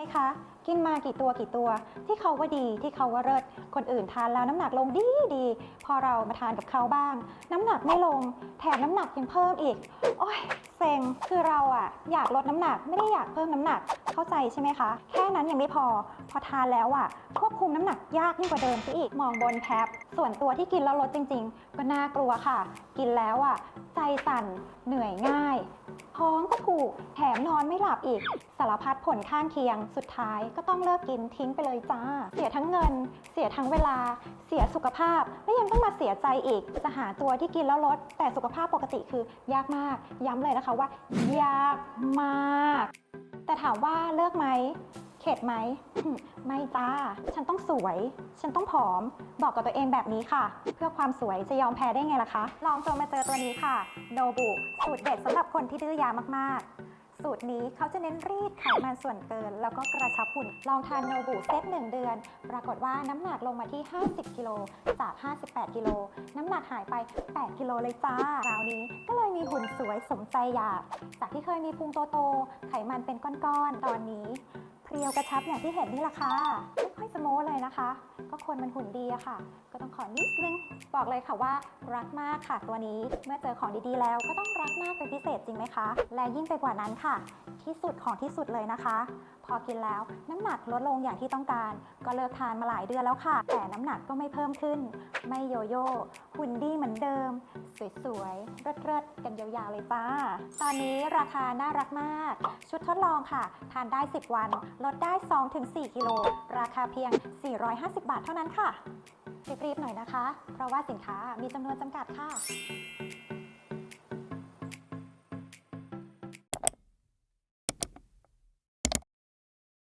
ไหมคะ กินมากี่ตัวกี่ตัว ที่เขาว่าดีที่เขาว่าเลิศคนอื่นทานแล้วน้ำหนักลงดีดี พอเรามาทานกับเขาบ้าง น้ำหนักไม่ลง แถมน้ำหนักยังเพิ่มอีก โอ้ยเซ็งคือเราอะอยากลดน้ำหนักไม่ได้อยากเพิ่มน้ำหนักเข้าใจใช่ไหมคะ แค่นั้นยังไม่พอ พอทานแล้วอะควบคุมน้ำหนักยากยิ่งกว่าเดิมซะอีกมองบนแท็บส่วนตัวที่กินแล้วลดจริง ๆ ก็น่ากลัวค่ะ กินแล้วอะใจสั่นเหนื่อยง่ายท้อ แถมนอนไม่หลับอีก สารพัดผลข้างเคียง สุดท้ายก็ต้องเลิกกินทิ้งไปเลยจ้า เสียทั้งเงิน เสียทั้งเวลา เสียสุขภาพ และยังต้องมาเสียใจอีก จะหาตัวที่กินแล้วลด แต่สุขภาพปกติคือยากมาก ย้ำเลยนะคะว่า ยากมาก แต่ถามว่าเลิกไหม เข็ดไหมไม่จ้า ฉันต้องสวย ฉันต้องผอม บอกกับตัวเองแบบนี้ค่ะ เพื่อความสวยจะยอมแพ้ได้ไงล่ะคะ ลองจนมาเจอตัวนี้ค่ะ โนบุ สูตรเด็ดสำหรับคนที่ดื้อยามากๆ สูตรนี้เขาจะเน้นรีดไขมันส่วนเกิน แล้วก็กระชับหุ่น ลองทานโนบุเซต1เดือน ปรากฏว่าน้ำหนักลงมาที่ 50 กิโล จาก 58 กิโล น้ำหนักหายไป 8 กิโลเลยจ้าคราวนี้ก็เลยมีหุ่นสวยสมใจอยาก จากที่เคยมีพุงโตๆ ไขมันเป็นก้อนๆ ตอนนี้ เรียวกระชับอย่างที่เห็นนี่แหละค่ะไม่ค่อยสโมเลยนะคะ ก็คนมันหุ่นดีอะค่ะ ก็ต้องขอนิดนึงบอกเลยค่ะว่า รักมากค่ะตัวนี้เมื่อเจอของดีๆแล้วก็ต้องรักมากเป็นพิเศษจริงไหมคะ และยิ่งไปกว่านั้นค่ะ ที่สุดของที่สุดเลยนะคะ พอกินแล้วน้ำหนักลดลงอย่างที่ต้องการ ก็เลิกทานมาหลายเดือนแล้วค่ะ แต่น้ำหนักก็ไม่เพิ่มขึ้น ไม่โยโย่หุ่นดีเหมือนเดิม สวยๆเริดๆกันยาวๆเลยจ้าตอนนี้ราคาน่ารักมาก ชุดทดลองค่ะ ทานได้ 10 วันลดได้ 2-4 กิโล ราคาเพียง 450 บาทเท่านั้นค่ะรีบๆหน่อยนะคะ เพราะว่าสินค้ามีจำนวนจำกัดค่ะ